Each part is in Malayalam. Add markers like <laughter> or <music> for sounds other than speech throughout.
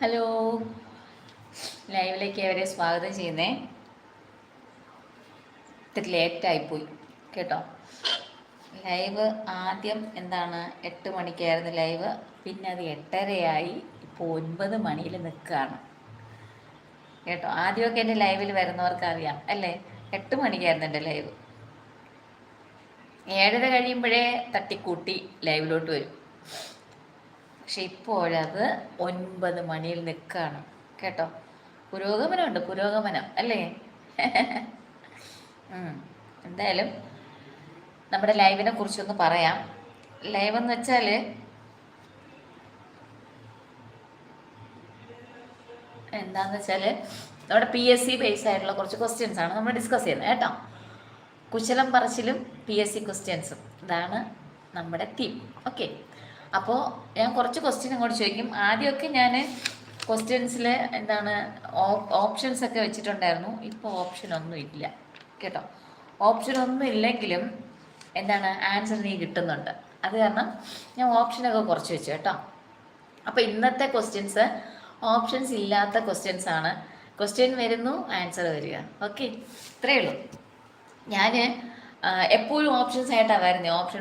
ഹലോ. ലൈവിലേക്ക് അവരെ സ്വാഗതം ചെയ്യുന്നേ? ഇത്തിരി ലേറ്റായിപ്പോയി കേട്ടോ? ലൈവ് ആദ്യം എന്താണ്? എട്ട് മണിക്കായിരുന്നു ലൈവ്. പിന്നെ അത് എട്ടരയായി. ഇപ്പോൾ ഒൻപത് മണിയിൽ നിൽക്കുകയാണ്. കേട്ടോ? ആദ്യമൊക്കെ എന്റെ ലൈവിൽ വരുന്നവർക്ക് അറിയാം അല്ലേ? എട്ട് മണിക്കായിരുന്നു എന്റെ ലൈവ്. ഏഴര കഴിയുമ്പോഴേ തട്ടിക്കൂട്ടി ലൈവിലോട്ട് വരും. പക്ഷെ ഇപ്പോഴത് ഒൻപത് മണിയിൽ നിൽക്കുകയാണ്. കേട്ടോ? പുരോഗമനമുണ്ട് പുരോഗമനം അല്ലേ? <laughs> എന്തായാലും നമ്മുടെ ലൈവിനെ കുറിച്ചൊന്ന് പറയാം. ലൈവ് എന്ന് വെച്ചാൽ എന്താന്ന് വെച്ചാൽ നമ്മുടെ പി എസ് സി ബേസ് ആയിട്ടുള്ള കുറച്ച് ക്വസ്റ്റ്യൻസ് ആണ് നമ്മൾ ഡിസ്കസ് ചെയ്യുന്നത് കേട്ടോ? കുശലം പറച്ചിലും പി എസ് സി ക്വസ്റ്റ്യൻസും ഇതാണ് നമ്മുടെ തീം ഓക്കെ അപ്പോൾ ഞാൻ കുറച്ച് ക്വസ്റ്റ്യൻ അങ്ങോട്ട് ചോദിക്കും. ആദ്യമൊക്കെ ഞാൻ ക്വസ്റ്റ്യൻസിൽ എന്താണ് ഓപ്ഷൻസ് ഒക്കെ വെച്ചിട്ടുണ്ടായിരുന്നു. ഇപ്പോൾ ഓപ്ഷൻ ഒന്നും ഇല്ല. കേട്ടോ? ഓപ്ഷൻ ഒന്നും ഇല്ലെങ്കിലും എന്താണ് ആൻസർ നീ കിട്ടുന്നുണ്ട്. അത് കാരണം ഞാൻ ഓപ്ഷനൊക്കെ കുറച്ച് വെച്ചു കേട്ടോ. അപ്പോൾ ഇന്നത്തെ ക്വസ്റ്റ്യൻസ് ഓപ്ഷൻസ് ഇല്ലാത്ത ക്വസ്റ്റ്യൻസ് ആണ്. ക്വസ്റ്റ്യൻ വരുന്നു ആൻസർ വരിക. ഓക്കെ ഇത്രയേ ഉള്ളൂ. ഞാൻ എപ്പോഴും ഓപ്ഷൻസ് ആയിട്ടാണ് വരുന്നത് ഓപ്ഷൻ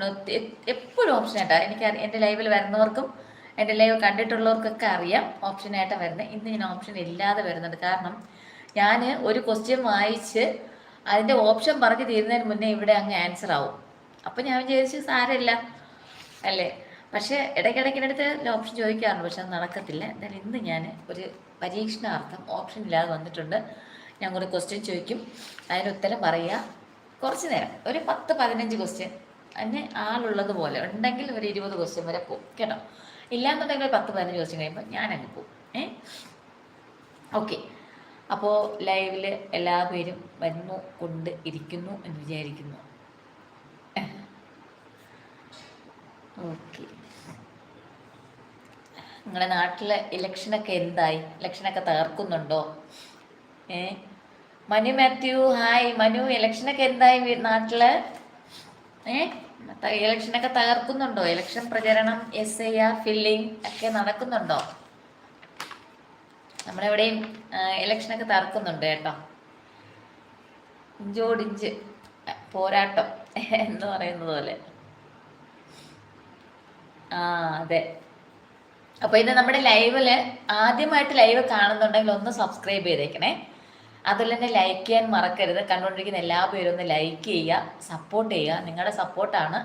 എപ്പോഴും ഓപ്ഷൻ ആയിട്ടാ. എനിക്ക് എന്റെ ലൈവിൽ വരുന്നവർക്കും എന്റെ ലൈവ് കണ്ടിട്ടുള്ളവർക്കൊക്കെ അറിയാം ഓപ്ഷൻ ആയിട്ടാ വരുന്നത് ഇന്ന് ഞാൻ ഓപ്ഷൻ ഇല്ലാതെ വരുന്നുണ്ട്. കാരണം ഞാൻ ഒരു ക്വസ്റ്റ്യൻ വായിച്ച് അതിന്റെ ഓപ്ഷൻ പറഞ്ഞു തീരുന്നതിന് മുന്നേ ഇവിടെ അങ്ങ് ആൻസർ ആവും. അപ്പം ഞാൻ വിചാരിച്ചു സാരമില്ല. അല്ലേ? പക്ഷേ ഇടയ്ക്കിടയ്ക്ക് എടുത്ത് ഓപ്ഷൻ ചോദിക്കാറുണ്ട്. പക്ഷെ അത് നടക്കത്തില്ല. എന്തായാലും ഇന്ന് ഞാൻ ഒരു പരീക്ഷണാർത്ഥം ഓപ്ഷൻ ഇല്ലാതെ വന്നിട്ടുണ്ട്. ഞാൻ ഒരു ക്വസ്റ്റ്യൻ ചോദിക്കും. അതിന് ഉത്തരം പറയുക. കുറച്ച് നേരം. ഒരു പത്ത് പതിനഞ്ച് ക്വസ്റ്റ്യൻ അതിന് ആളുള്ളത് പോലെ. ഉണ്ടെങ്കിൽ ഒരു ഇരുപത് ക്വസ്റ്റ്യൻ വരെ പോകും കേട്ടോ? ഇല്ലാന്നുണ്ടെങ്കിൽ പത്ത് പതിനഞ്ച് ക്വസ്റ്റ്യൻ കഴിയുമ്പോൾ ഞാൻ അങ്ങ് പോകും ഏ? ഓക്കെ. അപ്പോൾ ലൈവിൽ എല്ലാ പേരും വരുന്നു കൊണ്ട് ഇരിക്കുന്നു എന്ന് വിചാരിക്കുന്നു. ഓക്കെ. നിങ്ങളുടെ നാട്ടിലെ ഇലക്ഷനൊക്കെ എന്തായി? ഇലക്ഷനൊക്കെ തകർക്കുന്നുണ്ടോ? ഏ? മനു മാത്യു ഹായ്. മനു ഇലക്ഷനൊക്കെ എന്തായി നാട്ടിൽ? ഏ? ഇലക്ഷനൊക്കെ തകർക്കുന്നുണ്ടോ? ഇലക്ഷൻ പ്രചരണം എസ് ഐ ആർ ഫില്ലിംഗ് ഒക്കെ നടക്കുന്നുണ്ടോ? നമ്മുടെ എവിടെയും ഇലക്ഷനൊക്കെ തകർക്കുന്നുണ്ട് കേട്ടോ. ഇഞ്ചോടിഞ്ച് പോരാട്ടം എന്ന് പറയുന്നത് പോലെ. ആ അതെ. അപ്പോൾ ഇത് നമ്മുടെ ലൈവിൽ ആദ്യമായിട്ട് ലൈവ് കാണുന്നുണ്ടെങ്കിൽ ഒന്ന് സബ്സ്ക്രൈബ് ചെയ്തേക്കണേ. അതുപോലെ തന്നെ ലൈക്ക് ചെയ്യാൻ മറക്കരുത്. കണ്ടുകൊണ്ടിരിക്കുന്ന എല്ലാ പേരും ഒന്ന് ലൈക്ക് ചെയ്യുക സപ്പോർട്ട് ചെയ്യുക. നിങ്ങളുടെ സപ്പോർട്ടാണ്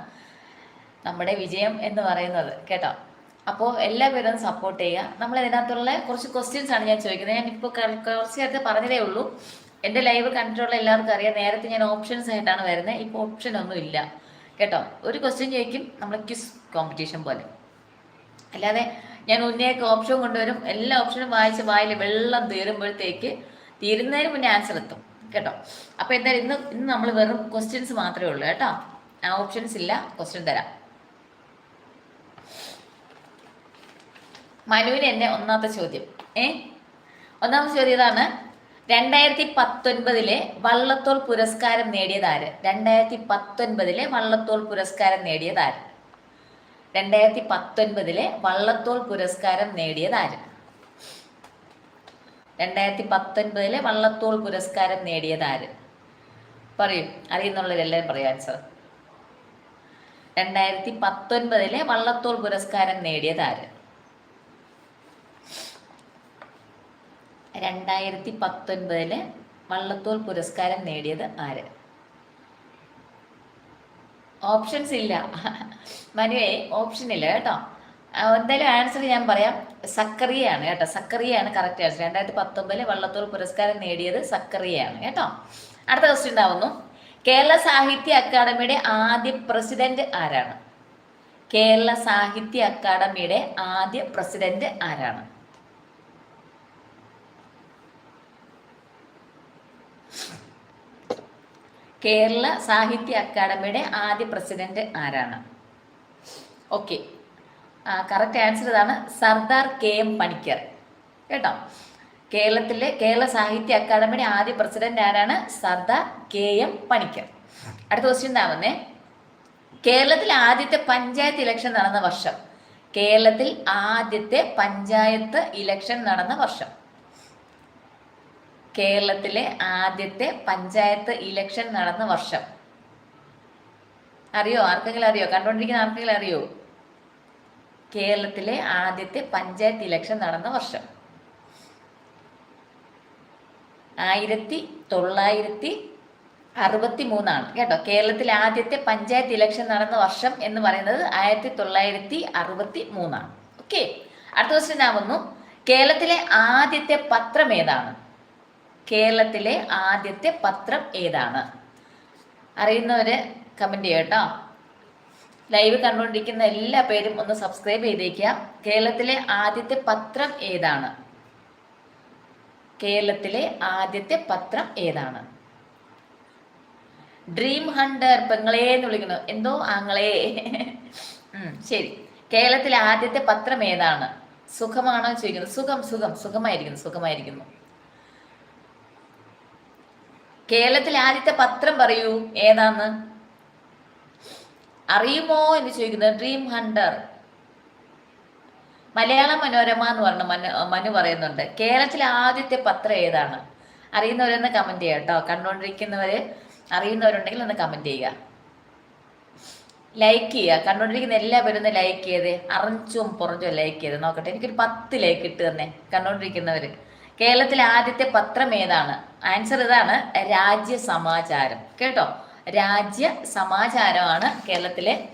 നമ്മുടെ വിജയം എന്ന് പറയുന്നത്. കേട്ടോ? അപ്പോൾ എല്ലാ പേരും സപ്പോർട്ട് ചെയ്യുക. നമ്മൾ ഇതിനകത്തുള്ള കുറച്ച് ക്വസ്റ്റ്യൻസ് ആണ് ഞാൻ ചോദിക്കുന്നത്. ഞാൻ ഇപ്പോൾ കുറച്ച് നേരത്തെ പറഞ്ഞതേ ഉള്ളൂ. എന്റെ ലൈവ് കണ്ടിട്ടുള്ള എല്ലാവർക്കും അറിയാം. നേരത്തെ ഞാൻ ഓപ്ഷൻസ് ആയിട്ടാണ് വരുന്നത്. ഇപ്പോൾ ഓപ്ഷൻ ഒന്നും ഇല്ല. കേട്ടോ? ഒരു ക്വസ്റ്റ്യൻ ചോദിക്കും. നമ്മൾ ക്വിസ് കോമ്പറ്റീഷൻ പോലെ. അല്ലാതെ ഞാൻ ഉന്നയൊക്കെ ഓപ്ഷൻ കൊണ്ടുവരും. എല്ലാ ഓപ്ഷനും വായിച്ച് വായിൽ വെള്ളം തീരുമ്പോഴത്തേക്ക് തീരുന്നതിന് മുന്നേ ആൻസർ എത്തും. കേട്ടോ? അപ്പോൾ എന്തായാലും ഇന്ന് ഇന്ന് നമ്മൾ വെറും ക്വസ്റ്റ്യൻസ് മാത്രമേ ഉള്ളൂ കേട്ടോ. ആ ഓപ്ഷൻസ് ഇല്ല ക്വസ്റ്റ്യൻ തരാം. മനുവിന് എന്നെ ഒന്നാമത്തെ ചോദ്യം. ഏ? ഒന്നാമത്തെ ചോദ്യം ഇതാണ്. രണ്ടായിരത്തി പത്തൊൻപതിലെ വള്ളത്തോൾ പുരസ്കാരം നേടിയതാര് രണ്ടായിരത്തി പത്തൊൻപതിലെ വള്ളത്തോൾ പുരസ്കാരം നേടിയതാര് രണ്ടായിരത്തി പത്തൊൻപതിലെ വള്ളത്തോൾ പുരസ്കാരം നേടിയതാര് രണ്ടായിരത്തി പത്തൊൻപതിലെ വള്ളത്തോൾ പുരസ്കാരം നേടിയത് ആര്? പറയൂ. അറിയുന്നുള്ളവരെല്ലാം പറയാൻ സർ രണ്ടായിരത്തി പത്തൊൻപതിലെ വള്ളത്തോൾ പുരസ്കാരം നേടിയത് ആര്? രണ്ടായിരത്തി പത്തൊൻപതിലെ വള്ളത്തോൾ പുരസ്കാരം നേടിയത് ആര്? ഓപ്ഷൻസ് ഇല്ല. മനുവേ ഓപ്ഷൻ ഇല്ല കേട്ടോ എന്തായാലും ആൻസർ ഞാൻ പറയാം. സക്കറിയയാണ് കേട്ടോ. സക്കറിയാണ് കറക്റ്റ് ആൻസർ രണ്ടായിരത്തി പത്തൊമ്പതിലെ വള്ളത്തോൾ പുരസ്കാരം നേടിയത് സക്കറിയാണ് കേട്ടോ. അടുത്ത ക്വസ്റ്റ്യൻ ഉണ്ടാവുന്നു. കേരള സാഹിത്യ അക്കാദമിയുടെ ആദ്യ പ്രസിഡന്റ് ആരാണ്? കേരള സാഹിത്യ അക്കാദമിയുടെ ആദ്യ പ്രസിഡന്റ് ആരാണ്? കേരള സാഹിത്യ അക്കാദമിയുടെ ആദ്യ പ്രസിഡന്റ് ആരാണ്? ഓക്കെ കറക്റ്റ് ആൻസർ ഇതാണ് സർദാർ കെ എം പണിക്കർ. കേട്ടോ? കേരളത്തിലെ കേരള സാഹിത്യ അക്കാദമിയുടെ ആദ്യ പ്രസിഡന്റ് ആരാണ്? Sardar K M Panicker. അടുത്ത ക്വസ്റ്റ്യൻ എന്താവുന്നേ കേരളത്തിൽ ആദ്യത്തെ പഞ്ചായത്ത് ഇലക്ഷൻ നടന്ന വർഷം. കേരളത്തിൽ ആദ്യത്തെ പഞ്ചായത്ത് ഇലക്ഷൻ നടന്ന വർഷം. കേരളത്തിലെ ആദ്യത്തെ പഞ്ചായത്ത് ഇലക്ഷൻ നടന്ന വർഷം. അറിയോ? ആർക്കെങ്കിലും അറിയോ? കണ്ടുകൊണ്ടിരിക്കുന്ന ആർക്കെങ്കിലും അറിയോ? കേരളത്തിലെ ആദ്യത്തെ പഞ്ചായത്ത് ഇലക്ഷൻ നടന്ന വർഷം. ആയിരത്തി തൊള്ളായിരത്തി അറുപത്തി മൂന്നാണ് കേട്ടോ? കേരളത്തിലെ ആദ്യത്തെ പഞ്ചായത്ത് ഇലക്ഷൻ നടന്ന വർഷം എന്ന് പറയുന്നത് ആയിരത്തി തൊള്ളായിരത്തി അറുപത്തി മൂന്നാണ് ഓക്കെ അടുത്ത ക്വസ്റ്റ്യൻ ആവുന്നു കേരളത്തിലെ ആദ്യത്തെ പത്രം ഏതാണ്? കേരളത്തിലെ ആദ്യത്തെ പത്രം ഏതാണ്? അറിയുന്നവര് കമന്റ് ചെയ്യട്ടോ ലൈവ് കണ്ടുകൊണ്ടിരിക്കുന്ന എല്ലാ പേരും ഒന്ന് സബ്സ്ക്രൈബ് ചെയ്തേക്കുക കേരളത്തിലെ ആദ്യത്തെ പത്രം ഏതാണ്? കേരളത്തിലെ ആദ്യത്തെ പത്രം ഏതാണ്? ഡ്രീം ഹണ്ടർ പെങ്ങളെ എന്ന് വിളിക്കുന്നു. എന്തോ ആങ്ങളെ. ശരി. കേരളത്തിലെ ആദ്യത്തെ പത്രം ഏതാണ്? സുഖമാണോ ചോദിക്കുന്നത് സുഖം സുഖം സുഖമായിരിക്കുന്നു സുഖമായിരിക്കുന്നു. കേരളത്തിലെ ആദ്യത്തെ പത്രം പറയൂ. ഏതാന്ന്? അറിയുമോ എന്ന് ചോദിക്കുന്നത് ഡ്രീം ഹണ്ടർ മലയാള മനോരമ എന്ന് പറഞ്ഞ മനു മനു പറയുന്നുണ്ട്. കേരളത്തിലെ ആദ്യത്തെ പത്രം ഏതാണ്? അറിയുന്നവരൊന്ന് കമന്റ് ചെയ്യുക കേട്ടോ. കണ്ടുകൊണ്ടിരിക്കുന്നവര് അറിയുന്നവരുണ്ടെങ്കിൽ ഒന്ന് കമന്റ് ചെയ്യുക. ലൈക്ക് ചെയ്യുക. കണ്ടുകൊണ്ടിരിക്കുന്ന എല്ലാവരും ഒന്ന് ലൈക്ക് ചെയ്ത്. അറിഞ്ചും പുറഞ്ചും ലൈക്ക് ചെയ്ത്. നോക്കട്ടെ എനിക്കൊരു പത്ത് ലൈക്ക് ഇട്ട് തന്നെ കണ്ടുകൊണ്ടിരിക്കുന്നവര്. കേരളത്തിലെ ആദ്യത്തെ പത്രം ഏതാണ്? ആൻസർ ഇതാണ് രാജ്യസമാചാരം കേട്ടോ? രാജ്യ സമാചാരമാണ് കേരളത്തിലെ.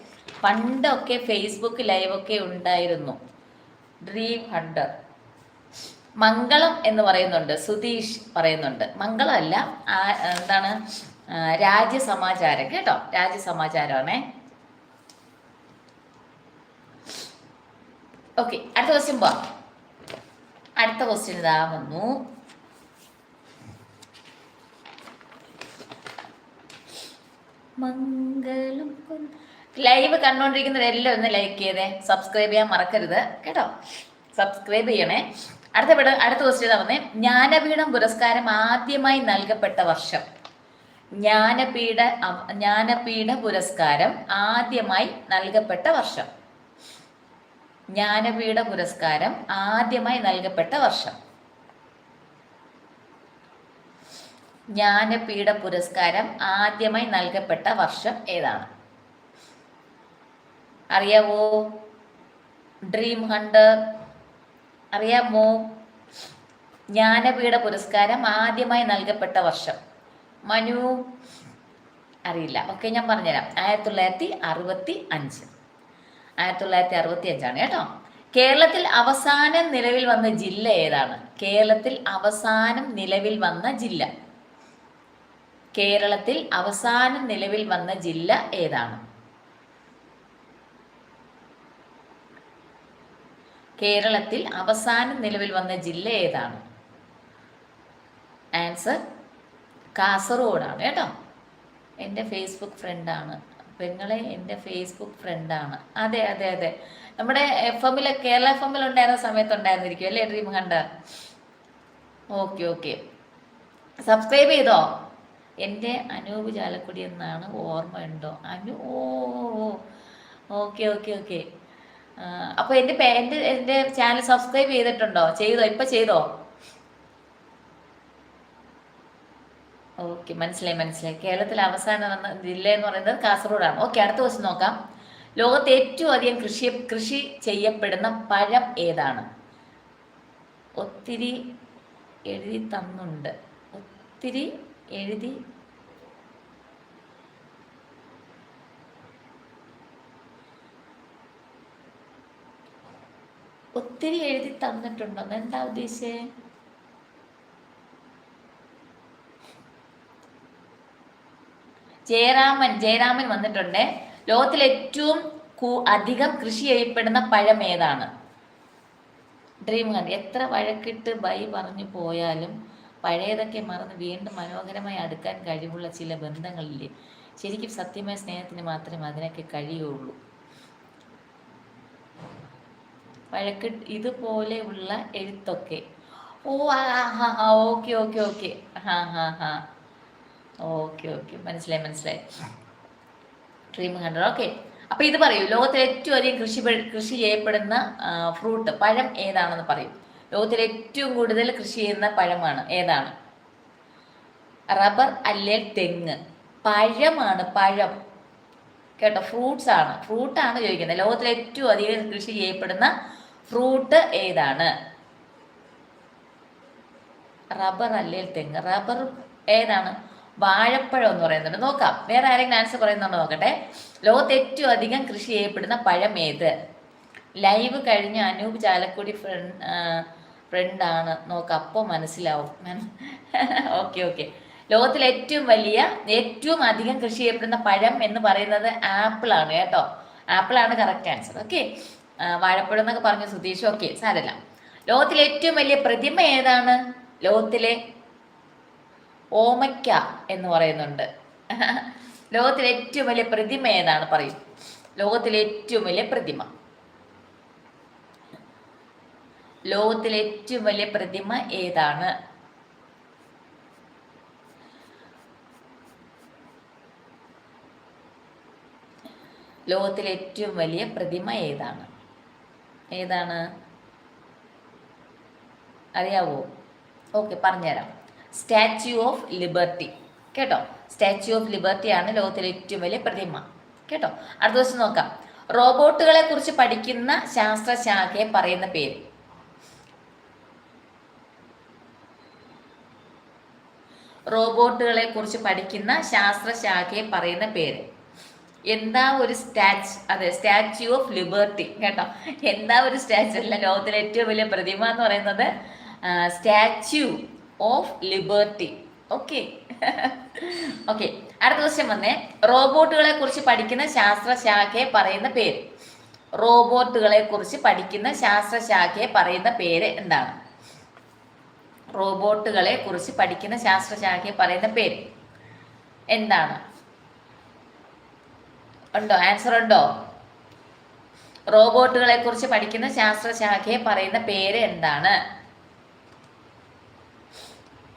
പണ്ടൊക്കെ ഫേസ്ബുക്ക് ലൈവൊക്കെ ഉണ്ടായിരുന്നു. ഡ്രീം ഹണ്ടർ മംഗളം എന്ന് പറയുന്നുണ്ട് സുധീഷ് പറയുന്നുണ്ട്. മംഗളമല്ല എന്താണ്? ആ, രാജ്യ സമാചാരം കേട്ടോ. രാജ്യ സമാചാരമാണേ. ഓക്കെ അടുത്ത ക്വസ്റ്റ്യൻ പോവാം. അടുത്ത ക്വസ്റ്റ്യൻ ഇതാ വന്നു. മംഗളം ലൈവ് കണ്ടുകൊണ്ടിരിക്കുന്നവരെല്ലാം ഒന്ന് ലൈക്ക് ചെയ്തേ. സബ്സ്ക്രൈബ് ചെയ്യാൻ മറക്കരുത്. കേട്ടോ? സബ്സ്ക്രൈബ് ചെയ്യണേ. അടുത്ത വിട- അടുത്ത ക്വസ്റ്റ്യൻ പറഞ്ഞേ ജ്ഞാനപീഠം പുരസ്കാരം ആദ്യമായി നൽകപ്പെട്ട വർഷം. ജ്ഞാനപീഠ ജ്ഞാനപീഠ പുരസ്കാരം ആദ്യമായി നൽകപ്പെട്ട വർഷം. ജ്ഞാനപീഠ പുരസ്കാരം ആദ്യമായി നൽകപ്പെട്ട വർഷം. ജ്ഞാനപീഠ പുരസ്കാരം ആദ്യമായി നൽകപ്പെട്ട വർഷം ഏതാണ്? അറിയാവോ? ഡ്രീം ഹണ്ടർ അറിയാമോ? ജ്ഞാനപീഠ പുരസ്കാരം ആദ്യമായി നൽകപ്പെട്ട വർഷം. മനു. അറിയില്ല. ഓക്കെ ഞാൻ പറഞ്ഞുതരാം. ആയിരത്തി തൊള്ളായിരത്തി അറുപത്തി അഞ്ച് ആയിരത്തി തൊള്ളായിരത്തി അറുപത്തി അഞ്ചാണ് കേട്ടോ. കേരളത്തിൽ അവസാനം നിലവിൽ വന്ന ജില്ല ഏതാണ്? കേരളത്തിൽ അവസാനം നിലവിൽ വന്ന ജില്ല. കേരളത്തിൽ അവസാനം നിലവിൽ വന്ന ജില്ല ഏതാണ്? കേരളത്തിൽ അവസാനം നിലവിൽ വന്ന ജില്ല ഏതാണ്? ആൻസർ കാസർഗോഡാണ് കേട്ടോ. എന്റെ ഫേസ്ബുക്ക് ഫ്രണ്ടാണ് പെങ്ങളെ എന്റെ ഫേസ്ബുക്ക് ഫ്രണ്ടാണ് അതെ അതെ അതെ. നമ്മുടെ എഫ് എമ്മിൽ കേരള എഫ് എമ്മിൽ ഉണ്ടായിരുന്ന സമയത്ത് ഉണ്ടായിരുന്നിരിക്കും അല്ലേ ഡ്രീം കണ്ട ഓക്കെ ഓക്കെ. സബ്സ്ക്രൈബ് ചെയ്തോ? എന്റെ അനൂപ് ചാലക്കുടി എന്നാണ് ഓർമ്മയുണ്ടോ? അനു ഓ ഓക്കെ ഓക്കെ ഓക്കെ. അപ്പോൾ എന്റെ എന്റെ എന്റെ ചാനൽ സബ്സ്ക്രൈബ് ചെയ്തിട്ടുണ്ടോ? ചെയ്തോ? ഇപ്പം ചെയ്തോ? ഓക്കെ മനസ്സിലായി മനസ്സിലായി. കേരളത്തിലെ അവസാനം വന്ന ജില്ല എന്ന് പറയുന്നത് കാസർഗോഡാണ്. ഓക്കെ അടുത്ത ക്വസ്റ്റ്യൻ നോക്കാം. ലോകത്ത് ഏറ്റവും അധികം കൃഷി കൃഷി ചെയ്യപ്പെടുന്ന പഴം ഏതാണ്? ഒത്തിരി എഴുതി തന്നുണ്ട്. ഒത്തിരി എഴുതി. ഒത്തിരി എഴുതി തന്നിട്ടുണ്ടോ? എന്താ ഉദ്ദേശിച്ചേ? ജയരാമൻ ജയരാമൻ വന്നിട്ടുണ്ട്. ലോകത്തിൽ ഏറ്റവും അധികം കൃഷി ചെയ്യപ്പെടുന്ന പഴം ഏതാണ്? ഡ്രീം എത്ര വഴക്കിട്ട് ബൈ പറഞ്ഞു പോയാലും പഴയതൊക്കെ മറന്ന് വീണ്ടും മനോഹരമായി അടുക്കാൻ കഴിവുള്ള ചില ബന്ധങ്ങളില്ലേ? ശരിക്കും സത്യമായ സ്നേഹത്തിന് മാത്രമേ അതിനൊക്കെ കഴിയുള്ളൂ. വഴക്ക് ഇതുപോലെയുള്ള എഴുത്തൊക്കെ. ഓ ആ ഓക്കെ ഓക്കെ ഓക്കെ. ഹാ ഹാ ഹാ ഓക്കെ ഓക്കെ. മനസ്സിലായി മനസ്സിലായി. Dream hunter okay. അപ്പൊ ഇത് പറയൂ. ലോകത്തിൽ ഏറ്റവും അധികം കൃഷി കൃഷി ചെയ്യപ്പെടുന്ന ഫ്രൂട്ട് പഴം ഏതാണെന്ന് പറയും. ലോകത്തിൽ ഏറ്റവും കൂടുതൽ കൃഷി ചെയ്യുന്ന പഴമാണ്. ഏതാണ്? റബ്ബർ അല്ലേ തെങ്ങ്. പഴമാണ് പഴം. കേട്ടോ ഫ്രൂട്ട്സ് ആണ്. ഫ്രൂട്ടാണ് ചോദിക്കുന്നത്. ലോകത്തിൽ ഏറ്റവും അധികം കൃഷി ചെയ്യപ്പെടുന്ന ഫ്രൂട്ട് ഏതാണ്? റബ്ബർ അല്ലേ തെങ്ങ്. റബ്ബർ ഏതാണ്? വാഴപ്പഴം എന്ന് പറയുന്നുണ്ട്. നോക്കാം. വേറെ ആരെങ്കിലും ആൻസർ പറയുന്നുണ്ടോ നോക്കട്ടെ. ലോകത്ത് ഏറ്റവും അധികം കൃഷി ചെയ്യപ്പെടുന്ന പഴം ഏത്? ലൈവ് കഴിഞ്ഞ അനൂപ് ചാലക്കുടി ഫ്രണ്ട് ഫ്രണ്ടാണ് നോക്ക് അപ്പോൾ മനസ്സിലാവും. <laughs> Okay okay. ലോകത്തിൽ ഏറ്റവും വലിയ ഏറ്റവും അധികം കൃഷി ചെയ്യപ്പെടുന്ന പഴം എന്ന് പറയുന്നത് ആപ്പിൾ ആണ് കേട്ടോ. ആപ്പിൾ ആണ് കറക്റ്റ് ആൻസർ ഓക്കെ. വാഴപ്പഴം എന്നൊക്കെ പറഞ്ഞു സുധീഷ്. ഓക്കെ സാരല്ല. ലോകത്തിലെ ഏറ്റവും വലിയ പ്രതിമ ഏതാണ്? ലോകത്തിലെ ഓമയ്ക്ക എന്ന് പറയുന്നുണ്ട്. <laughs> ലോകത്തിലെ ഏറ്റവും വലിയ പ്രതിമ ഏതാണ്? പറയും. ലോകത്തിലെ ഏറ്റവും വലിയ പ്രതിമ. ലോകത്തിലെ ഏറ്റവും വലിയ പ്രതിമ ഏതാണ്? ലോകത്തിലെ ഏറ്റവും വലിയ പ്രതിമ ഏതാണ്? ഏതാണ്? അറിയാവോ? ഓക്കെ പറഞ്ഞുതരാം. Statue of Liberty. കേട്ടോ? സ്റ്റാച്യു ഓഫ് ലിബർട്ടി ആണ് ലോകത്തിലെ ഏറ്റവും വലിയ പ്രതിമ. കേട്ടോ? അടുത്ത ദിവസം നോക്കാം. റോബോട്ടുകളെ കുറിച്ച് പഠിക്കുന്ന ശാസ്ത്രശാഖയെ പറയുന്ന പേര്. റോബോട്ടുകളെ കുറിച്ച് പഠിക്കുന്ന ശാസ്ത്രശാഖയെ പറയുന്ന പേര്. എന്താ ഒരു സ്റ്റാച്ച്? അതെ സ്റ്റാച്യു ഓഫ് ലിബർട്ടി കേട്ടോ? എന്താ ഒരു സ്റ്റാച്ചു? അല്ല ലോകത്തിലെ ഏറ്റവും വലിയ പ്രതിമ എന്ന് പറയുന്നത് Statue of Liberty. Okay. Okay അടുത്ത ക്വസ്റ്റ്യൻ വന്നേ. റോബോട്ടുകളെ കുറിച്ച് പഠിക്കുന്ന ശാസ്ത്രശാഖയെ പറയുന്ന പേര്. റോബോട്ടുകളെ കുറിച്ച് പഠിക്കുന്ന ശാസ്ത്രശാഖയെ പറയുന്ന പേര് എന്താണ്? റോബോട്ടുകളെ കുറിച്ച് പഠിക്കുന്ന ശാസ്ത്രശാഖയെ പറയുന്ന പേര്. എന്താണ്? ഉണ്ടോ? ആൻസർ ഉണ്ടോ? റോബോട്ടുകളെ കുറിച്ച് പഠിക്കുന്ന ശാസ്ത്രശാഖയെ പറയുന്ന പേര് എന്താണ്?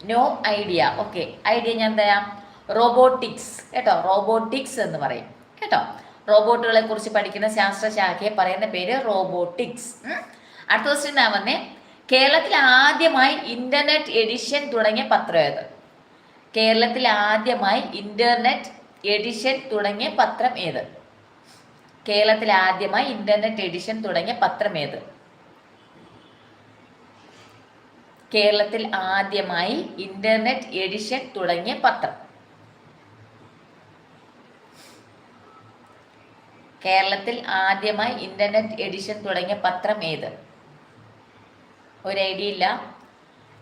No idea. ഓക്കെ. ഐഡിയ ഞാൻ തരാം. റോബോട്ടിക്സ്. കേട്ടോ? റോബോട്ടിക്സ് എന്ന് പറയും. കേട്ടോ? റോബോട്ടുകളെ കുറിച്ച് പഠിക്കുന്ന ശാസ്ത്രശാഖയെ പറയുന്ന പേര് റോബോട്ടിക്സ്. അടുത്ത ക്വസ്റ്റ്യൻ ഞാൻ വന്നേ. കേരളത്തിൽ ആദ്യമായി ഇന്റർനെറ്റ് എഡിഷൻ തുടങ്ങിയ പത്രം ഏത്? കേരളത്തിൽ ആദ്യമായി ഇന്റർനെറ്റ് എഡിഷൻ തുടങ്ങിയ പത്രം ഏത്? കേരളത്തിൽ ആദ്യമായി ഇന്റർനെറ്റ് എഡിഷൻ തുടങ്ങിയ പത്രം ഏത്? കേരളത്തിൽ ആദ്യമായി ഇന്റർനെറ്റ് എഡിഷൻ തുടങ്ങിയ പത്രം. കേരളത്തിൽ ആദ്യമായി ഇന്റർനെറ്റ് എഡിഷൻ തുടങ്ങിയ പത്രം ഏത്? ഒരു ഐഡിയ ഇല്ല.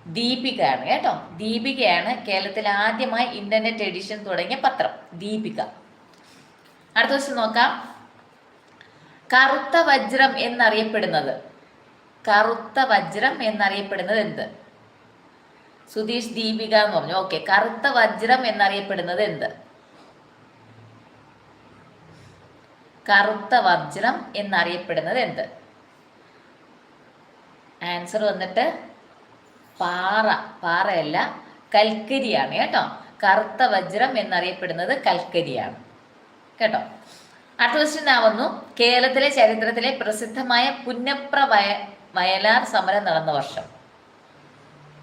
ദീപികയാണ് കേട്ടോ. ദീപികയാണ് കേരളത്തിൽ ആദ്യമായി ഇന്റർനെറ്റ് എഡിഷൻ തുടങ്ങിയ പത്രം. ദീപിക. അടുത്ത ദിവസം നോക്കാം. കറുത്ത വജ്രം എന്നറിയപ്പെടുന്നത്? കറുത്ത വജ്രം എന്നറിയപ്പെടുന്നത് എന്ത്? സുധീഷ് ദീപിക എന്ന് പറഞ്ഞു. ഓക്കെ കറുത്ത വജ്രം എന്നറിയപ്പെടുന്നത് എന്ത്? കറുത്ത വജ്രം എന്നറിയപ്പെടുന്നത് എന്ത്? ആൻസർ വന്നിട്ട് പാറ പാറയല്ല കൽക്കരിയാണ് കേട്ടോ. കറുത്ത വജ്രം എന്നറിയപ്പെടുന്നത് കൽക്കരിയാണ്. കേട്ടോ? അടുത്ത ക്വസ്റ്റ്യൻ ആവുന്നു കേരളത്തിലെ ചരിത്രത്തിലെ പ്രസിദ്ധമായ പുന്നപ്ര വയ വയലാർ സമരം നടന്ന വർഷം.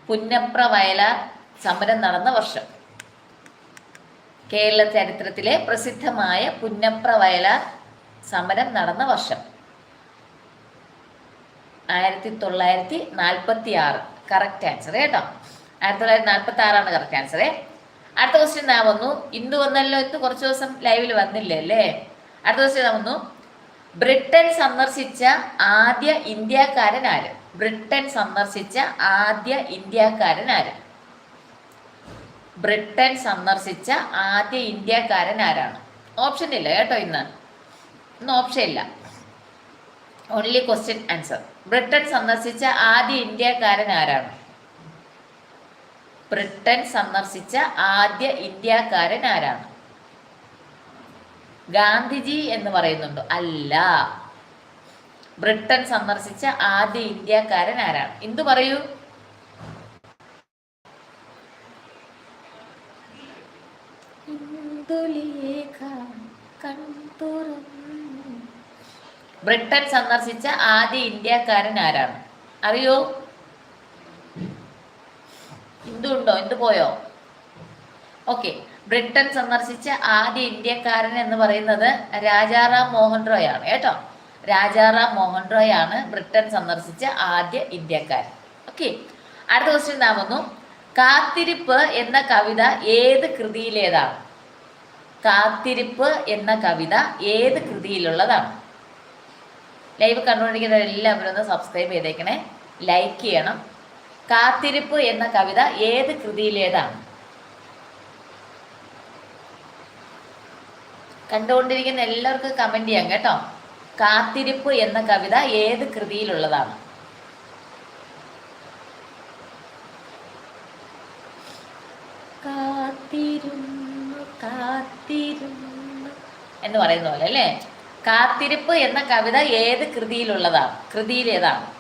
പുന്നപ്ര വയലാർ സമരം നടന്ന വർഷം. കേരള ചരിത്രത്തിലെ പ്രസിദ്ധമായ പുന്നപ്ര വയലാർ സമരം നടന്ന വർഷം. ആയിരത്തി തൊള്ളായിരത്തി നാൽപ്പത്തി ആറ് കറക്റ്റ് ആൻസർ കേട്ടോ. ആയിരത്തി തൊള്ളായിരത്തി നാൽപ്പത്തി ആറാണ് കറക്റ്റ് ആൻസർ അടുത്ത ക്വസ്റ്റ്യൻ ഞാൻ വന്നു. ഇന്ന് വന്നല്ലോ ഇന്ന് കുറച്ച് ദിവസം ലൈവിൽ വന്നില്ലേ അല്ലേ? അടുത്ത ക്വസ്റ്റ്യൻ ഞാൻ വന്നു. ബ്രിട്ടൻ സന്ദർശിച്ച ആദ്യ ഇന്ത്യക്കാരൻ ആര്? ബ്രിട്ടൻ സന്ദർശിച്ച ആദ്യ ഇന്ത്യക്കാരൻ ആര്? ബ്രിട്ടൻ സന്ദർശിച്ച ആദ്യ ഇന്ത്യക്കാരൻ ആരാണ്? ഓപ്ഷൻ ഇല്ല കേട്ടോ ഇന്ന്. ഇന്ന് ഓപ്ഷൻ ഇല്ല. ഓൺലി ക്വസ്റ്റ്യൻ ആൻസർ ബ്രിട്ടൻ സന്ദർശിച്ച ആദ്യ ഇന്ത്യക്കാരൻ ആരാണ്? ബ്രിട്ടൻ സന്ദർശിച്ച ആദ്യ ഇന്ത്യക്കാരൻ ആരാണ്? ഗാന്ധിജി എന്ന് പറയുന്നുണ്ടോ. അല്ല. ബ്രിട്ടൻ സന്ദർശിച്ച ആദ്യ ഇന്ത്യക്കാരൻ ആരാണ്? എന്തു പറയൂ? ഇന്ദുലേഖ കൺതുറന്നു ബ്രിട്ടൻ സന്ദർശിച്ച ആദ്യ ഇന്ത്യക്കാരൻ ആരാണ്? അറിയോ? ഇന്ദു ഉണ്ടോ? ഇന്ദു പോയോ? ഓക്കെ. ബ്രിട്ടൻ സന്ദർശിച്ച ആദ്യ ഇന്ത്യക്കാരൻ എന്ന് പറയുന്നത് രാജാറാം മോഹൻ റോയ് ആണ് കേട്ടോ. രാജാറാം മോഹൻ റോയ് ആണ് ബ്രിട്ടൻ സന്ദർശിച്ച ആദ്യ ഇന്ത്യക്കാരൻ. ഓക്കെ. അടുത്ത ക്വസ്റ്റ്യൻ നാം വന്നു. കാത്തിരിപ്പ് എന്ന കവിത ഏത് കൃതിയിലേതാണ്? കാത്തിരിപ്പ് എന്ന കവിത ഏത് കൃതിയിലുള്ളതാണ്? ലൈവ് കണ്ടുകൊണ്ടിരിക്കുന്ന എല്ലാവരും ഒന്ന് സബ്സ്ക്രൈബ് ചെയ്തേക്കണേ. ലൈക്ക് ചെയ്യണം. കാത്തിരിപ്പ് എന്ന കവിത ഏത് കൃതിയിലേതാണ്? കണ്ടുകൊണ്ടിരിക്കുന്ന എല്ലാവർക്കും കമന്റ് ചെയ്യാം കേട്ടോ. കാത്തിരിപ്പ് എന്ന കവിത ഏത് കൃതിയിലുള്ളതാണ്? കാത്തിരുന്നു കാത്തിരുന്നു എന്ന് പറയുന്ന പോലെ അല്ലേ? കാത്തിരിപ്പ് എന്ന കവിത ഏത് കൃതിയിലുള്ളതാണ്? കൃതിയിലേതാണ്.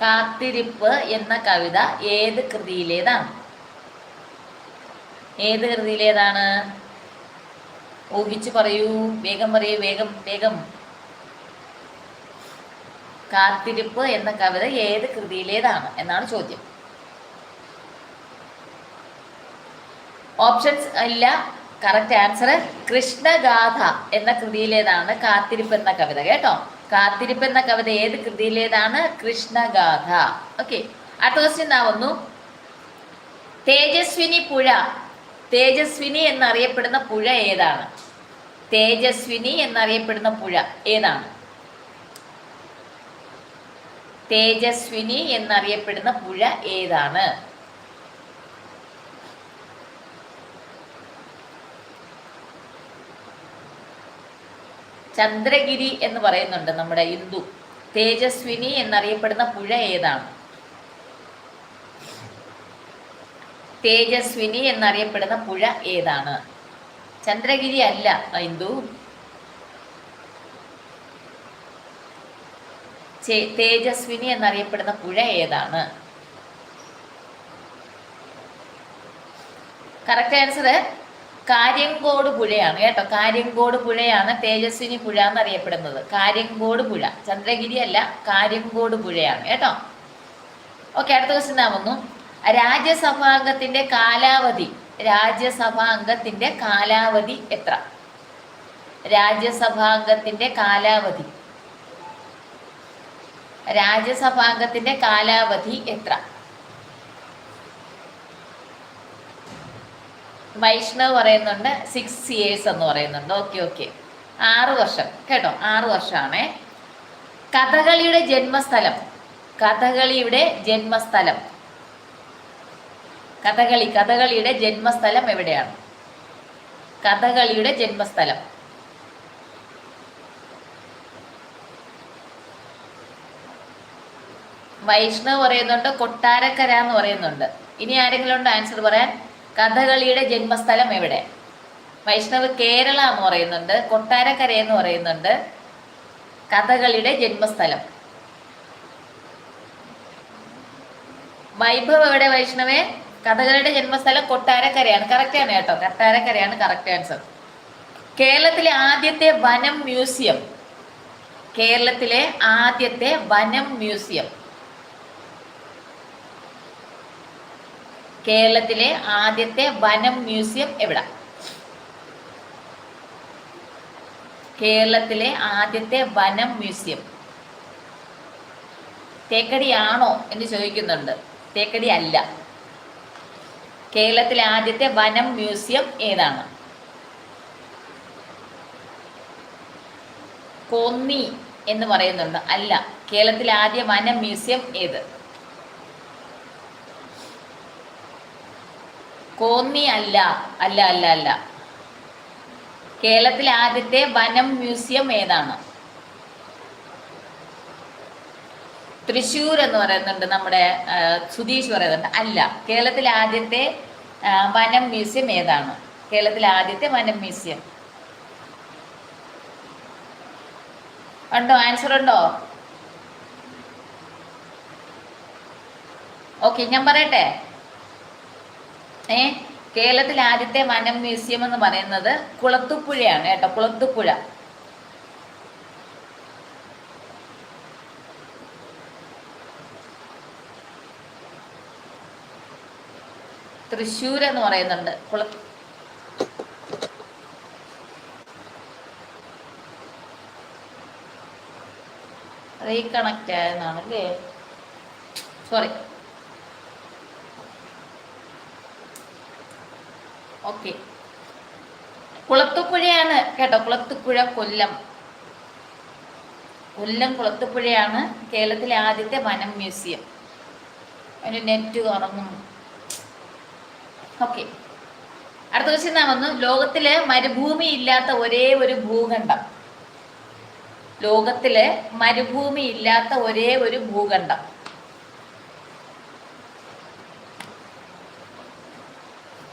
കാത്തിരിപ്പ് എന്ന കവിത ഏത് കൃതിയിലേതാണ്? ഏത് കൃതിയിലേതാണ്? ഊഹിച്ചു പറയൂ. വേഗം പറയൂ. വേഗം വേഗം. കാത്തിരിപ്പ് എന്ന കവിത ഏത് കൃതിയിലേതാണ് എന്നാണ് ചോദ്യം. ഓപ്ഷൻസ് ഇല്ല. കറക്റ്റ് ആൻസർ കൃഷ്ണഗാഥ എന്ന കൃതിയിലേതാണ് കാത്തിരിപ്പ് എന്ന കവിത. കേട്ടോ? കാത്തിരിപ്പ് എന്ന കവിത ഏത് കൃതിയിലേതാണ്? കൃഷ്ണഗാഥ. ഓക്കെ അടുത്ത ക്വസ്റ്റ്യൻ ആവുന്നു. തേജസ്വിനി പുഴ. തേജസ്വിനി എന്നറിയപ്പെടുന്ന പുഴ ഏതാണ്? തേജസ്വിനി എന്നറിയപ്പെടുന്ന പുഴ ഏതാണ്? തേജസ്വിനി എന്നറിയപ്പെടുന്ന പുഴ ഏതാണ്? ചന്ദ്രഗിരി എന്ന് പറയുന്നുണ്ട് നമ്മുടെ ഹിന്ദു തേജസ്വിനി എന്നറിയപ്പെടുന്ന പുഴ ഏതാണ്? തേജസ്വിനി എന്നറിയപ്പെടുന്ന പുഴ ഏതാണ്? ചന്ദ്രഗിരി അല്ല ഹിന്ദു തേജസ്വിനി എന്നറിയപ്പെടുന്ന പുഴ ഏതാണ്? കറക്റ്റ് ആൻസർ കാര്യങ്കോട് പുഴയാണ് കേട്ടോ. കാര്യങ്കോട് പുഴയാണ് തേജസ്വിനി പുഴ എന്ന് എന്നറിയപ്പെടുന്നത്. കാര്യങ്കോട് പുഴ. ചന്ദ്രഗിരി അല്ല കാര്യങ്കോട് പുഴയാണ് കേട്ടോ. ഓക്കെ അടുത്ത ക്വസ്റ്റ്യൻ ആവുന്നു. രാജ്യസഭാംഗത്തിന്റെ കാലാവധി. രാജ്യസഭാംഗത്തിന്റെ കാലാവധി എത്ര? രാജ്യസഭാംഗത്തിന്റെ കാലാവധി. രാജ്യസഭാംഗത്തിന്റെ കാലാവധി എത്ര? വൈഷ്ണവ് പറയുന്നുണ്ട് സിക്സ് ഇയേഴ്സ് എന്ന് പറയുന്നുണ്ട്. ഓക്കെ ഓക്കെ ആറ് വർഷം. കേട്ടോ? ആറ് വർഷമാണേ. കഥകളിയുടെ ജന്മസ്ഥലം. കഥകളിയുടെ ജന്മസ്ഥലം. കഥകളി കഥകളിയുടെ ജന്മസ്ഥലം എവിടെയാണ്? കഥകളിയുടെ ജന്മസ്ഥലം. വൈഷ്ണവ് പറയുന്നുണ്ട് കൊട്ടാരക്കര എന്ന് പറയുന്നുണ്ട്. ഇനി ആരെങ്കിലും ഉണ്ട്? ആൻസർ പറയാൻ? കഥകളിയുടെ ജന്മസ്ഥലം എവിടെ? വൈഷ്ണവ് കേരള എന്ന് പറയുന്നുണ്ട് കൊട്ടാരക്കര എന്ന് പറയുന്നുണ്ട്. കഥകളിയുടെ ജന്മസ്ഥലം. വൈഭവ് എവിടെ വൈഷ്ണവേ? കഥകളിയുടെ ജന്മസ്ഥലം കൊട്ടാരക്കരയാണ്. കറക്റ്റ് ആണ് കേട്ടോ. കൊട്ടാരക്കരയാണ് കറക്റ്റ് ആൻസർ കേരളത്തിലെ ആദ്യത്തെ വനം മ്യൂസിയം. കേരളത്തിലെ ആദ്യത്തെ വനം മ്യൂസിയം. കേരളത്തിലെ ആദ്യത്തെ വനം മ്യൂസിയം എവിടെ? കേരളത്തിലെ ആദ്യത്തെ വനം മ്യൂസിയം. തേക്കടിയാണോ എന്ന് ചോദിക്കുന്നുണ്ട്. തേക്കടി അല്ല. കേരളത്തിലെ ആദ്യത്തെ വനം മ്യൂസിയം ഏതാണ്? കോന്നി എന്ന് പറയുന്നുണ്ട്. അല്ല കേരളത്തിലെ ആദ്യ വനം മ്യൂസിയം ഏത്? കോന്നി അല്ല അല്ല അല്ല അല്ല. കേരളത്തിലെ ആദ്യത്തെ വനം മ്യൂസിയം ഏതാണ്? തൃശ്ശൂർ എന്ന് പറയുന്നുണ്ട് നമ്മുടെ സുധീഷ് പറയുന്നുണ്ട്. അല്ല കേരളത്തിലെ ആദ്യത്തെ വനം മ്യൂസിയം ഏതാണ്? കേരളത്തിലെ ആദ്യത്തെ വനം മ്യൂസിയം. ഉണ്ടോ? ആൻസർ ഉണ്ടോ? ഓക്കെ ഞാൻ പറയട്ടെ. ഏ? കേരളത്തിലെ ആദ്യത്തെ വനം മ്യൂസിയം എന്ന് പറയുന്നത് കുളത്തുപുഴയാണ് കേട്ടോ കുളത്തുപുഴ. തൃശ്ശൂർ എന്ന് പറയുന്നുണ്ട് കുള റീകണക്റ്റ് ആയെന്നാണ് അല്ലേ? Sorry okay. കുളത്തുപുഴയാണ് കേട്ടോ കുളത്തുപുഴ കൊല്ലം. കൊല്ലം കുളത്തുപുഴയാണ് കേരളത്തിലെ ആദ്യത്തെ വനം മ്യൂസിയം. അതിന് നെറ്റ് ഉറങ്ങും ഓക്കെ. അടുത്ത ക്വസ്റ്റ്യൻ ഞാൻ വന്നു. ലോകത്തിലെ മരുഭൂമി ഇല്ലാത്ത ഒരേ ഒരു ഭൂഖണ്ഡം. ലോകത്തിലെ മരുഭൂമി ഇല്ലാത്ത ഒരേ ഒരു ഭൂഖണ്ഡം.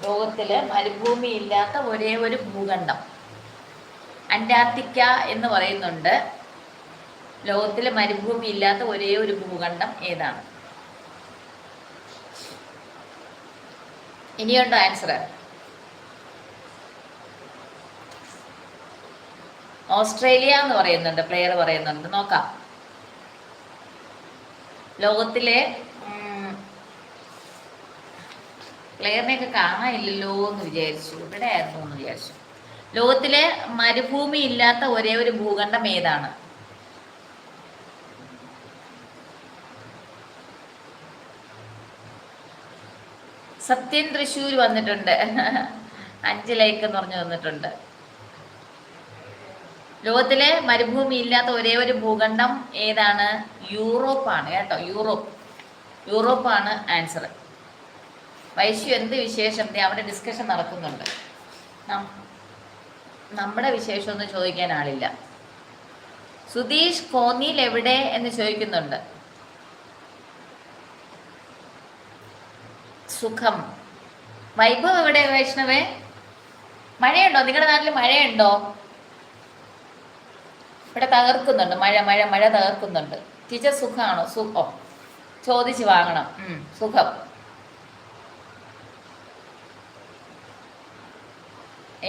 ലോകത്തിൽ മരുഭൂമി ഇല്ലാത്ത ഒരേ ഒരു ഭൂഖണ്ഡം. അന്റാർട്ടിക്ക എന്ന് പറയുന്നുണ്ട്. ലോകത്തിലെ മരുഭൂമി ഇല്ലാത്ത ഒരേ ഒരു ഭൂഖണ്ഡം ഏതാണ്? ഇനിയുണ്ടോ ആൻസർ ഓസ്ട്രേലിയ എന്ന് പറയുന്നുണ്ട് പ്ലെയർ പറയുന്നുണ്ട്. നോക്കാം. ലോകത്തിലെ പ്ലെയറിനെയൊക്കെ കാണാനില്ലല്ലോ എന്ന് വിചാരിച്ചു. ഇവിടെ ആയിരുന്നു എന്ന് വിചാരിച്ചു. ലോകത്തിലെ മരുഭൂമി ഇല്ലാത്ത ഒരേ ഒരു ഭൂഖണ്ഡം ഏതാണ്? സത്യൻ തൃശ്ശൂർ വന്നിട്ടുണ്ട്. അഞ്ച് ലൈക്ക് എന്ന് പറഞ്ഞു വന്നിട്ടുണ്ട്. ലോകത്തിലെ മരുഭൂമി ഇല്ലാത്ത ഒരേ ഒരു ഭൂഖണ്ഡം ഏതാണ്? യൂറോപ്പാണ് കേട്ടോ. യൂറോപ്പ്. യൂറോപ്പാണ് ആൻസർ വൈശ്യു എന്ത് വിശേഷം? അവിടെ ഡിസ്കഷൻ നടക്കുന്നുണ്ട്. നമ്മുടെ വിശേഷമൊന്നും ചോദിക്കാൻ ആളില്ല. സുധീഷ് കോന്നിയിൽ എവിടെ എന്ന് ചോദിക്കുന്നുണ്ട്. സുഖം. വൈഭവ് എവിടെ വൈഷ്ണവേ? മഴയുണ്ടോ? നിങ്ങളുടെ നാട്ടിൽ മഴയുണ്ടോ? ഇവിടെ തകർക്കുന്നുണ്ട്. മഴ മഴ മഴ തകർക്കുന്നുണ്ട്. ടീച്ചർ സുഖമാണോ സുഖം ചോദിച്ച് വാങ്ങണം. സുഖം.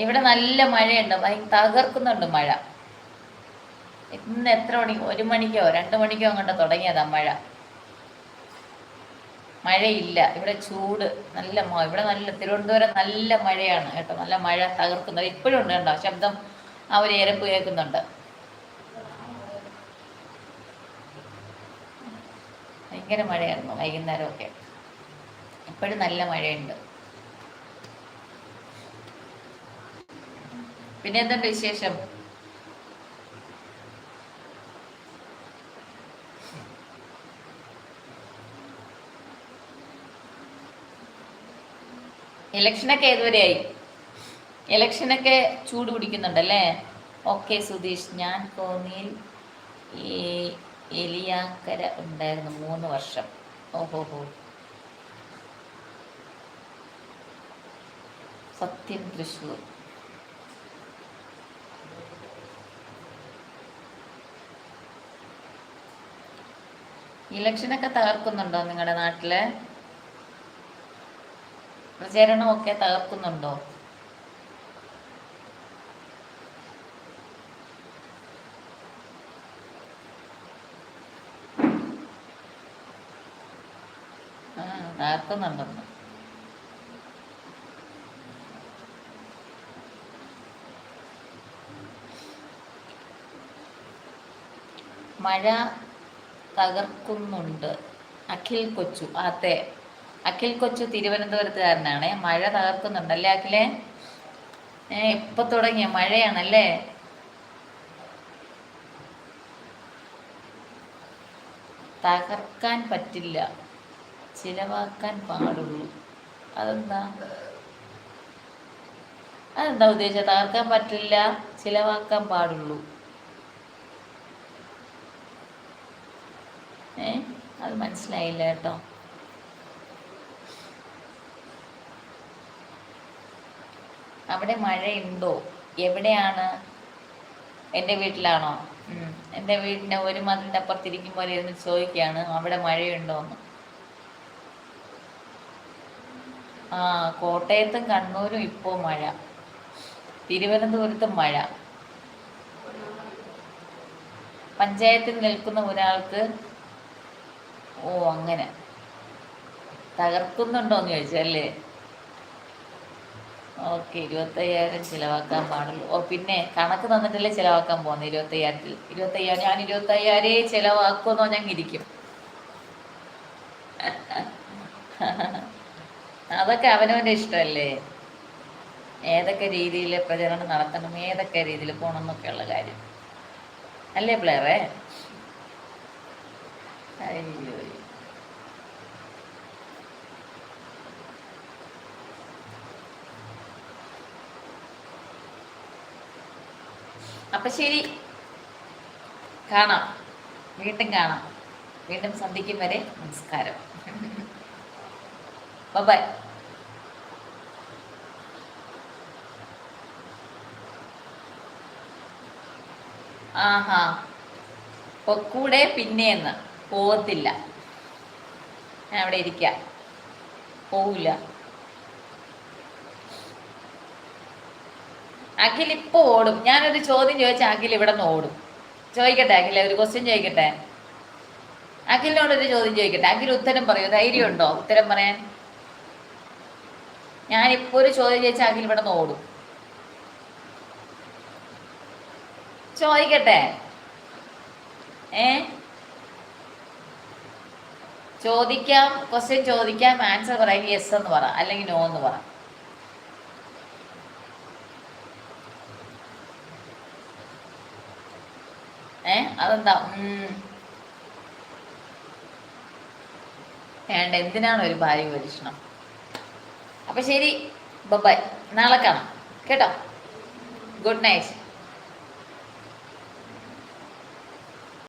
ഇവിടെ നല്ല മഴയുണ്ട്. തകർക്കുന്നുണ്ട് മഴ. ഇന്ന് എത്ര മണി ഒരു മണിക്കോ രണ്ട് മണിക്കോ അങ്ങോട്ട് തുടങ്ങിയതാ മഴ. മഴയില്ല. ഇവിടെ ചൂട് നല്ല ഇവിടെ നല്ല തിരുവനന്തപുരം നല്ല മഴയാണ് കേട്ടോ. നല്ല മഴ തകർക്കുന്നത്. ഇപ്പോഴും ഉണ്ട് കേട്ടോ. ശബ്ദം ആ ഒരു കേൾക്കുന്നുണ്ട്. ഭയങ്കര മഴയായിരുന്നു വൈകുന്നേരമൊക്കെ. ഇപ്പോഴും നല്ല മഴയുണ്ട്. പിന്നെ എന്തുണ്ട് വിശേഷം? ഇലക്ഷനൊക്കെ ഏതുവരെയായി? ഇലക്ഷനൊക്കെ ചൂട് പിടിക്കുന്നുണ്ടല്ലേ? ഓക്കെ സുധീഷ്. ഞാൻ കോന്നിയിൽ ഈ എലിയാക്കര ഉണ്ടായിരുന്നു മൂന്ന് വർഷം. ഓഹോ ഹോ. സത്യം തൃശ്ശൂർ. ഇലക്ഷനൊക്കെ തകർക്കുന്നുണ്ടോ നിങ്ങളുടെ നാട്ടിൽ? പ്രചരണമൊക്കെ തകർക്കുന്നുണ്ടോ? തകർക്കുന്നുണ്ടോ? മഴ തകർക്കുന്നുണ്ട്. അഖിൽ കൊച്ചു അതെ അഖിൽ കൊച്ചു തിരുവനന്തപുരത്തുകാരനാണ്. മഴ തകർക്കുന്നുണ്ടല്ലേ അഖിലെ? ഏ ഇപ്പൊ തുടങ്ങിയ? മഴയാണല്ലേ? തകർക്കാൻ പറ്റില്ല. ചിലവാക്കാൻ പാടുള്ളൂ. അതെന്താ? അതെന്താ ഉദ്ദേശിച്ചത് തകർക്കാൻ പറ്റില്ല ചിലവാക്കാൻ പാടുള്ളൂ. ഏ? അത് മനസ്സിലായില്ല കേട്ടോ. അവിടെ മഴയുണ്ടോ? എവിടെയാണ്? എന്റെ വീട്ടിലാണോ? എന്റെ വീടിന്റെ ഒരു മതിലിന്റെ അപ്പുറത്തിരിക്കുമ്പോൾ ഇരുന്ന് ചോദിക്കുകയാണ് അവിടെ മഴയുണ്ടോ എന്ന് ആ കോട്ടയത്തും കണ്ണൂരും ഇപ്പോൾ മഴ. തിരുവനന്തപുരത്തും മഴ. പഞ്ചായത്തിൽ നിൽക്കുന്ന ഒരാൾക്ക് ഓ അങ്ങനെ. തകർക്കുന്നുണ്ടോന്ന് ചോദിച്ചല്ലേ ഓക്കെ ഇരുപത്തയ്യായിരം ചിലവാക്കാൻ പാടുള്ളൂ. ഓ പിന്നെ കണക്ക് തന്നിട്ടല്ലേ ചിലവാക്കാൻ പോകുന്നത് ഇരുപത്തയ്യായിരത്തിൽ? ഇരുപത്തയ്യായിരം ഞാൻ ഇരുപത്തയ്യായിരേ ചിലവാക്കുമെന്നോ ഞാൻ ഇരിക്കും. അതൊക്കെ അവനവന്റെ ഇഷ്ടമല്ലേ? ഏതൊക്കെ രീതിയിൽ പ്രചരണം നടത്തണം ഏതൊക്കെ രീതിയിൽ പോകണം എന്നൊക്കെയുള്ള കാര്യം. അല്ലേ പിള്ളേറെ? അയ്യോ. അപ്പൊ ശരി. കാണാം. വീണ്ടും കാണാം. വീണ്ടും സന്ധിക്കും വരെ നമസ്കാരം. <laughs> ബൈ ആഹാ. പൊക്കൂടെ പിന്നെയെന്ന്. പോകത്തില്ല ഞാൻ അവിടെ ഇരിക്കാം. പോവില്ല അഖിൽ ഇപ്പൊ ഓടും. ഞാനൊരു ചോദ്യം ചോദിച്ചാൽ അഖിൽ ഇവിടെ നിന്ന് ഓടും. ചോദിക്കട്ടെ അഖില ഒരു ക്വസ്റ്റ്യൻ ചോദിക്കട്ടെ? അഖിലിനോടൊരു ചോദ്യം ചോദിക്കട്ടെ? അഖിൽ ഉത്തരം പറയൂ. ധൈര്യമുണ്ടോ ഉത്തരം പറയാൻ? ഞാൻ ഇപ്പൊ ഒരു ചോദ്യം ചോദിച്ചാൽ അഖിൽ ഇവിടെ നിന്ന് ഓടും. ചോദിക്കട്ടെ? ഏ? ചോദിക്കാം ക്വസ്റ്റ്യൻ ചോദിക്കാം ആൻസർ പറയാം യെസ് എന്ന് പറ അല്ലെങ്കിൽ നോ എന്ന് പറ. ഏ? അതെന്താ. വേണ്ട എന്തിനാണ് ഒരു ഭാര്യ പരീക്ഷണം അപ്പൊ ശരി ബൈ. നാളെ കാണാം. കേട്ടോ? Good night.